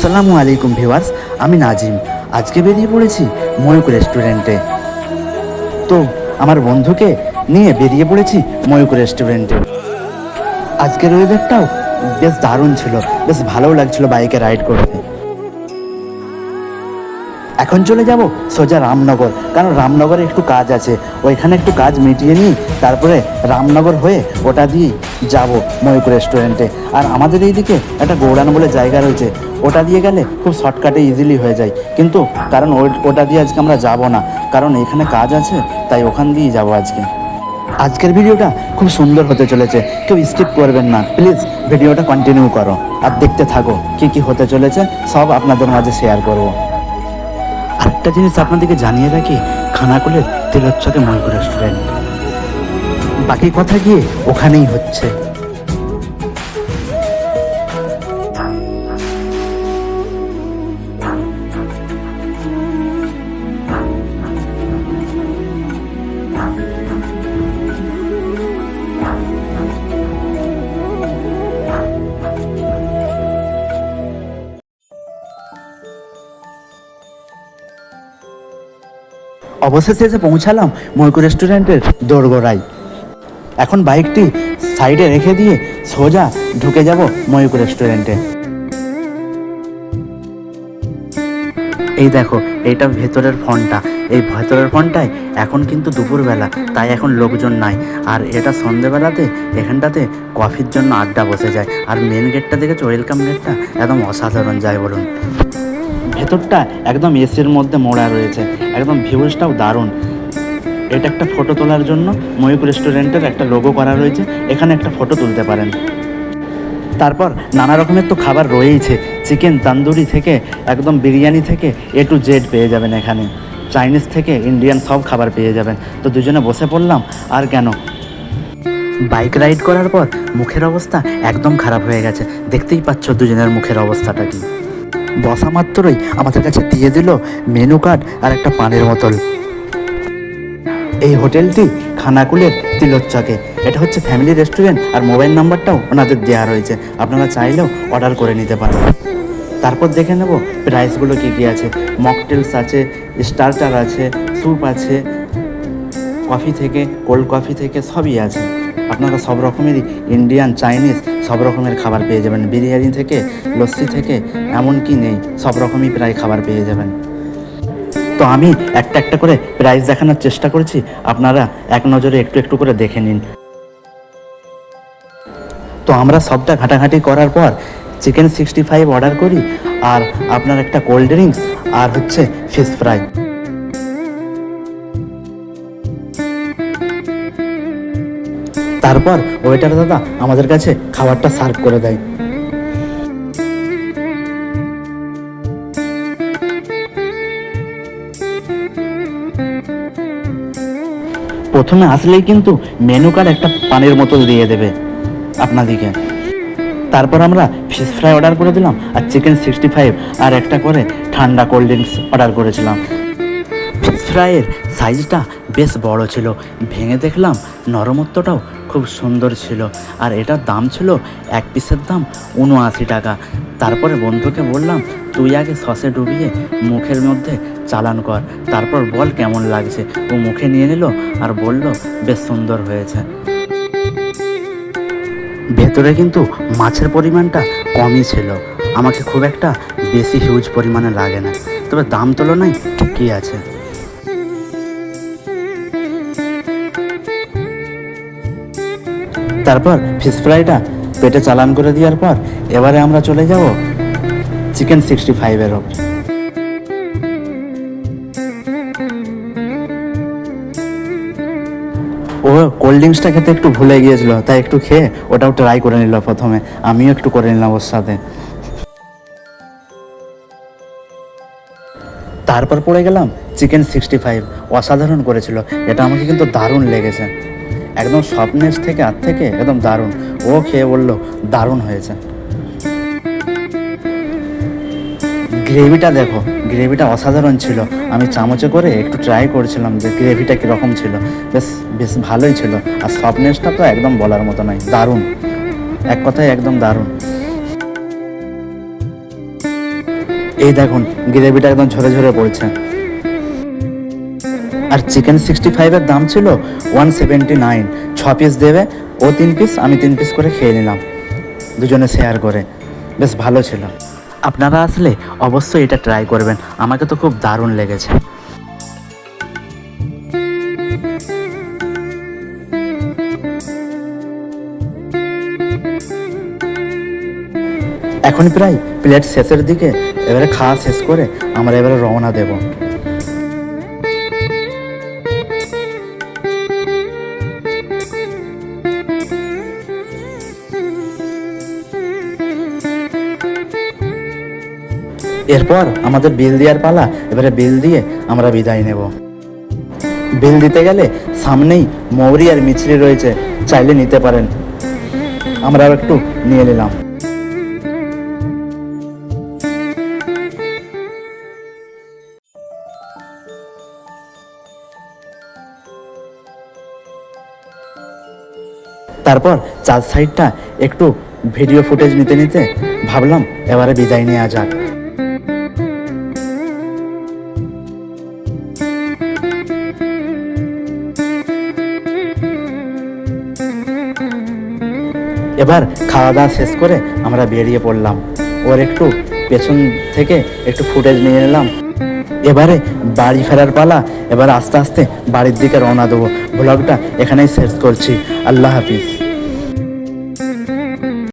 আসসালামু আলাইকুম ভিওয়ার্স আমি নাজিম। আজকে বেরিয়ে পড়েছি ময়ূক রেস্টুরেন্টে। তো, আমার বন্ধুকে নিয়ে বেরিয়ে পড়েছি ময়ূক রেস্টুরেন্টে। আজকের ওয়েদারটাও বেশ দারুণ ছিল, বেশ ভালোও লাগছিল বাইকে রাইড করতে। এখন চলে যাব সোজা রামনগর, কারণ রামনগরে একটু কাজ আছে। ওইখানে একটু কাজ মিটিয়ে নিই তারপরে রামনগর হয়ে ওটা দিয়ে যাব ময়ূক রেস্টুরেন্টে আর আমাদের এইদিকে একটা গৌরান বলে জায়গা রয়েছে, ওটা দিয়ে গেলে খুব শর্টকাটে ইজিলি হয়ে যায়। কিন্তু কারণ ওটা দিয়ে আজকে আমরা যাব না, কারণ এখানে কাজ আছে, তাই ওখান দিয়েই যাব আজকে। আজকের ভিডিওটা খুব সুন্দর হতে চলেছে, কেউ স্কিপ করবেন না। প্লিজ ভিডিওটা কন্টিনিউ করো, আর দেখতে থাকো কি কি হতে চলেছে, সব আপনাদের মাঝে শেয়ার করব। আরেকটা জিনিস আপনাদেরকে জানিয়ে রাখি, খানাকুলের তেলোচ্ছকে ময়ূর রেস্টুরেন্ট বাকি কথা গিয়ে ওখানেই হচ্ছে। অবশেষে এসে পৌঁছালাম ময়ূর রেস্টুরেন্টের দোরগোড়ায়। এখন বাইকটি সাইডে রেখে দিয়ে সোজা ঢুকে যাব ময়ূর রেস্টুরেন্টে। এই দেখো, এটা ভেতরের ফোনটা। এই ভেতরের ফোনটায় এখন কিন্তু দুপুরবেলা, তাই এখন লোকজন নাই। আর এটা সন্ধেবেলাতে, এখানটাতে কফির জন্য আড্ডা বসে যায়। আর মেন গেটটা দেখেছ? ওয়েলকাম গেটটা একদম অসাধারণ যায় বলুন। ভেতরটা একদম এসির মধ্যে মোড়া রয়েছে। একদম ভিউজটাও দারুণ। এটা একটা ফটো তোলার জন্য ময়ূক রেস্টুরেন্টের একটা লোগো করা রয়েছে। এখানে একটা ফটো তুলতে পারেন। তারপর নানা রকমের তো খাবার রয়েইছে। চিকেন তান্দুরি থেকে, একদম বিরিয়ানি থেকে এ টু জেড পেয়ে যাবেন এখানে। চাইনিজ থেকে ইন্ডিয়ান সব খাবার পেয়ে যাবেন। তো দুজনে বসে পড়লাম, আর কেন? বাইক রাইড করার পর মুখের অবস্থা একদম খারাপ হয়ে গেছে। দেখতেই পাচ্ছ দুজনের মুখের অবস্থাটা কি। বসা মাত্রই আমাদের কাছে দিয়ে দিল মেনু কার্ড আর একটা পানের বোতল। এই হোটেলটি খানাকুলের তিলোচ্চকে। এটা হচ্ছে ফ্যামিলি রেস্টুরেন্ট আর মোবাইল নাম্বারটাও ওনাদের দেওয়া রয়েছে। আপনারা চাইলেও অর্ডার করে নিতে পারেন। তারপর দেখে নেব প্রাইসগুলো কী কী আছে। মকটেলস আছে, স্টার্টার আছে, স্যুপ আছে, কফি থেকে, কোল্ড কফি থেকে সবই আছে। আপনারা সব রকমেরই ইন্ডিয়ান, চাইনিজ সব রকমের খাবার পেয়ে যাবেন। বিরিয়ানি থেকে, লস্যি থেকে এমনকি নেই, সব রকমই প্রায় খাবার পেয়ে যাবেন। তো আমি একটা একটা করে প্রাইস দেখানোর চেষ্টা করেছি। আপনারা এক নজরে একটু একটু করে দেখে নিন। তো আমরা সবটা ঘাটাঘাটি করার পর চিকেন সিক্সটি ফাইভ অর্ডার করি, আর আপনার একটা কোল্ড ড্রিঙ্কস আর হচ্ছে ফিশ ফ্রাই তারপর ওয়েটার দাদা আমাদের কাছে খাবারটা সার্ভ করে দেয়। প্রথমে আসলেই কিন্তু মেনু কার্ড একটা পানির মতো দিয়ে দেবে আপনাদিকে। তারপর আমরা ফিশ ফ্রাই অর্ডার করে দিলাম আর চিকেন সিক্সটি ফাইভ আর একটা করে ঠান্ডা কোল্ড ড্রিঙ্কস অর্ডার করেছিলাম। ফিশ ফ্রাইয়ের সাইজটা বেশ বড় ছিল। ভেঙে দেখলাম নরমত্বটাও খুব সুন্দর ছিল। আর এটার দাম ছিল এক পিসের দাম উনআশি টাকা। তারপরে বন্ধুকে বললাম, তুই আগে সসে ডুবিয়ে মুখের মধ্যে চালান কর। তারপর বল কেমন লাগছে? ও মুখে নিয়ে নিল আর বলল, বেশ সুন্দর হয়েছে। ভেতরে কিন্তু মাছের পরিমাণটা কমই ছিল। আমাকে খুব একটা বেশি হিউজ পরিমাণে লাগে না। তবে দাম তুলনায় ঠিকই আছে। তারপর ফিশ ফ্রাইটা পেটে চালান করে দেওয়ার পর এবারে আমরা চলে যাব চিকেন সিক্সটি ফাইভের ওপর। ও কোল্ড ড্রিঙ্কসটা খেতে একটু ভুলে গিয়েছিল, তাই একটু খেয়ে ওটাও ট্রাই করে নিল প্রথমে। আমিও একটু করে নিলাম ওর সাথে। তারপর পড়ে গেলাম চিকেন সিক্সটি ফাইভ অসাধারণ করেছিল। এটা আমাকে কিন্তু দারুণ লেগেছে। একদম স্বপ্নের থেকে আর থেকে একদম দারুণ। ও খেয়ে বলল, দারুণ হয়েছে। গ্রেভিটা দেখো, গ্রেভিটা অসাধারণ ছিল। আমি চামচে করে একটু ট্রাই করছিলাম যে গ্রেভিটা কীরকম ছিল। বেশ বেশ ভালোই ছিল। আর সফটনেসটা তো একদম বলার মতো নয়, দারুণ। এক কথায় একদম দারুণ। এই দেখুন, গ্রেভিটা একদম ঝরে ঝরে পড়ছে। আর চিকেন সিক্সটি ফাইভের দাম ছিল ওয়ান সেভেন্টি নাইন ছ পিস দেবে, ও তিন পিস আমি তিন পিস করে খেয়ে নিলাম। দুজনে শেয়ার করে। বেশ ভালো ছিল। আপনারা আসলে অবশ্যই এটা ট্রাই করবেন। আমাকে তো খুব দারুণ লেগেছে। এখন প্রায় প্লেট শেষের দিকে, এবারে খাওয়া শেষ করে আমরা এবারে রওনা দেব। এরপর আমাদের বিল দেওয়ার পালা, এবারে বিল দিয়ে আমরা বিদায় নেব। বিল দিতে গেলে সামনেই মৌরি আর মিছরি রয়েছে, চাইলে নিতে পারেন। আমরাও একটু নিয়ে নিলাম। তারপর চার সাইডটা একটু ভিডিও ফুটেজ নিতে নিতে ভাবলাম এবারে বিদায় নেওয়া যাক। এবার খাওয়া দাওয়া শেষ করে আমরা বেরিয়ে পড়লাম। ওর একটু পেছন থেকে একটু ফুটেজ নিয়ে নিলাম। এবারে বাড়ি ফেরার পালা, এবার আস্তে আস্তে বাড়ির দিকে রওনা দেবো। ব্লগটা এখানেই শেষ করছি। আল্লাহ হাফিজ।